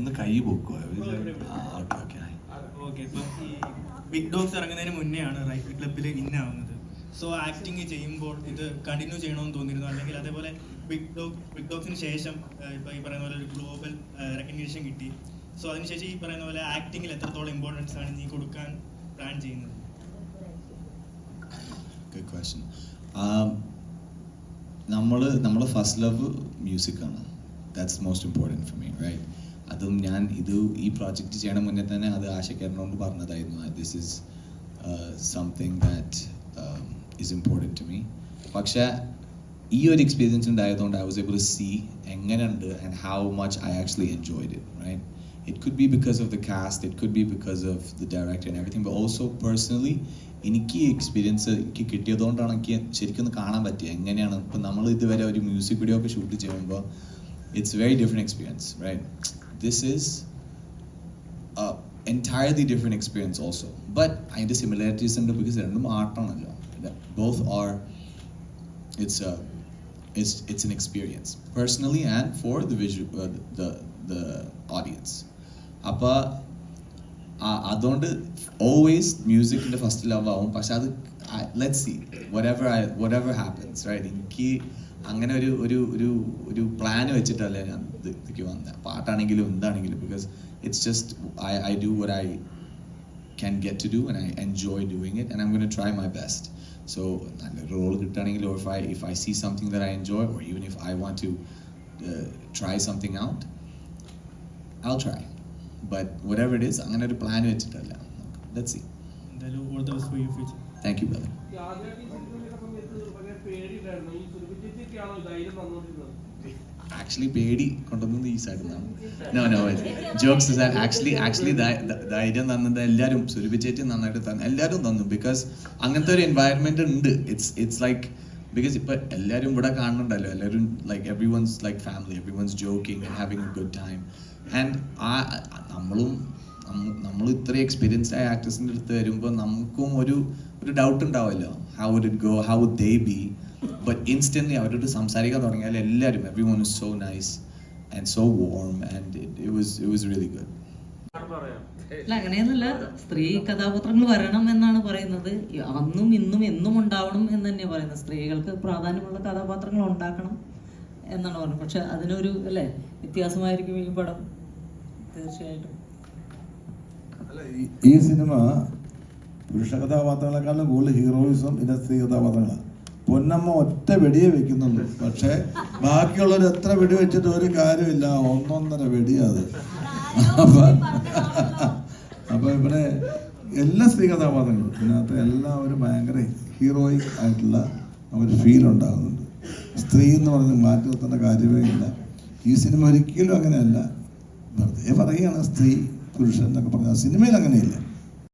ഒന്ന് കൈ പൊക്കുക Big Dogs ഇറങ്ങുന്നതിന് മുന്നെയാണ് റൈഫിൾ ക്ലബിൽ ഇൻ ആവുന്നത്. സോ ആക്ടിങ് ചെയ്യുമ്പോൾ ഇത് കണ്ടിന്യൂ ചെയ്യണമെന്ന് തോന്നിയിരുന്നു. അല്ലെങ്കിൽ അതേപോലെ ബിഗ് ഡോഗ് ബിഗ് ഡോഗ്സിന് ശേഷം ഏഹ്, ഇപ്പൊ ഈ പറയുന്ന പോലെ ഒരു ഗ്ലോബൽ റെക്കഗ്നീഷൻ കിട്ടി. സോ അതിനുശേഷം ഈ പറയുന്ന പോലെ ആക്ടിങ്ങിൽ എത്രത്തോളം ഇമ്പോർട്ടൻസ് ആണ് നീ കൊടുക്കാൻ പ്ലാൻ ചെയ്യുന്നത്? ഗുഡ് ക്വസ്റ്റ്യൻ നമ്മൾ നമ്മളെ first love മ്യൂസിക്കാണ് that's most important for me right അതും ഞാൻ ഇത് ഈ പ്രോജക്റ്റ് ചെയ്യണ മുന്നേ തന്നെ അത് ആശയ്ക്കാരനോട് പറഞ്ഞതായിരുന്നു this is something that is important to me പക്ഷേ ഈ ഒരു എക്സ്പീരിയൻസ് ഉണ്ടായതുകൊണ്ട് I was able to see എങ്ങനെയുണ്ട് and how much I actually enjoyed it right it could be because of the cast it could be because of the director and everything but also personally എനിക്ക് ഈ experience എനിക്ക് കിട്ടിയതുകൊണ്ടാണ് എനിക്ക് ശരിക്കും ഒന്ന് കാണാൻ പറ്റിയത് എങ്ങനെയാണ്? ഇപ്പം നമ്മൾ ഇതുവരെ ഒരു മ്യൂസിക് വീഡിയോ ഒക്കെ ഷൂട്ട് ചെയ്യുമ്പോൾ it's very different experience right this is entirely different experience also but അതിൻ്റെ സിമിലാരിറ്റീസ് ഉണ്ട് ബിക്കോസ് രണ്ടും ആർട്ടാണല്ലോ both are it's a it's it's an experience personally and for the visual uh, the the audience അപ്പോൾ അതുകൊണ്ട് always മ്യൂസിക്കിന്റെ first love ആവും. പക്ഷെ അത് let see whatever happens എനിക്ക് അങ്ങനെ ഒരു ഒരു ഒരു ഒരു പ്ലാൻ വെച്ചിട്ടല്ല ഞാൻ ഇതിലേക്ക് വന്ന. പാട്ടാണെങ്കിലും എന്താണെങ്കിലും because it's just I I do what I can get to do and I enjoy doing it and I'm gonna try my best so നല്ലൊരു റോൾ കിട്ടുകയാണെങ്കിൽ of if I if I see something that I enjoy or even if I want to try something out I try But whatever it is അങ്ങനെ ഒരു plan വെച്ചിട്ടല്ല. Let's see. എന്തായാലും all the best for you future ഈ ധൈര്യം തന്നോണ്ടിരുന്നത്? Actually പേടി കൊണ്ടുവന്നത് ഈ സൈഡിൽ നിന്നാണ് no no jokes actually actually ധൈര്യം തന്നത് എല്ലാവരും സുരഭിച്ചേറ്റ് നന്നായിട്ട് തന്നെ എല്ലാവരും തന്നു. ബിക്കോസ് അങ്ങനത്തെ ഒരു എൻവയറമെന്റ് ഉണ്ട്. ഇറ്റ്സ് ഇറ്റ്സ് ലൈക്ക് ബിക്കോസ് ഇപ്പൊ എല്ലാവരും ഇവിടെ കാണുന്നുണ്ടല്ലോ. എല്ലാവരും like everyone's like family everyone's joking and having a good time and ആ നമ്മളും നമ്മൾ ഇത്രയും എക്സ്പീരിയൻസ്ഡ് ആയ ആക്ടേഴ്സിന്റെ അടുത്ത് വരുമ്പോൾ നമുക്കും ഒരു ഒരു ഡൗട്ട് ഉണ്ടാവുമല്ലോ. How would it go how they be but instantly അവരോട് സംസാരിക്കാൻ തുടങ്ങിയാൽ എല്ലാവരും everyone is so nice and so warm and it was it was really good. അല്ല അങ്ങനെയൊന്നുമല്ല. സ്ത്രീ കഥാപാത്രങ്ങൾ വരണം എന്നാണ് പറയുന്നത്. അന്നും ഇന്നും എന്നും ഉണ്ടാവണം എന്ന് തന്നെയാണ് പറയുന്നത്. സ്ത്രീകൾക്ക് പ്രാധാന്യമുള്ള കഥാപാത്രങ്ങൾ ഉണ്ടാക്കണം എന്നാണ് പറയുന്നത്. പക്ഷെ അതിനൊരു അല്ലേ വ്യത്യാസമായിരിക്കും ഈ പടം. ഈ- സിനിമ പുരുഷ കഥാപാത്രങ്ങളെക്കാളും കൂടുതൽ ഹീറോയിസം ഇതിന്റെ സ്ത്രീ കഥാപാത്രങ്ങളാണ് പൊന്നമ്മ ഒറ്റ വെടിയെ വെക്കുന്നുള്ളൂ. പക്ഷേ ബാക്കിയുള്ളവർ എത്ര വെടി വെച്ചിട്ട് ഒരു കാര്യമില്ല. ഒന്നൊന്നര വെടിയാത് അപ്പൊ അപ്പൊ ഇവിടെ എല്ലാ സ്ത്രീ കഥാപാത്രങ്ങളും ഇതിനകത്ത് എല്ലാവരും ഭയങ്കര ഹീറോയിക് ആയിട്ടുള്ള ഒരു ഫീൽ ഉണ്ടാകുന്നുണ്ട്. സ്ത്രീ എന്ന് പറഞ്ഞ് മാറ്റി നിർത്തേണ്ട കാര്യമേ ഇല്ല. ഈ സിനിമ ഒരിക്കലും അങ്ങനെയല്ല. വെറുതെ പറയുകയാണ് സ്ത്രീ പുരുഷൻ എന്നൊക്കെ പറഞ്ഞാൽ സിനിമയിൽ അങ്ങനെയില്ല.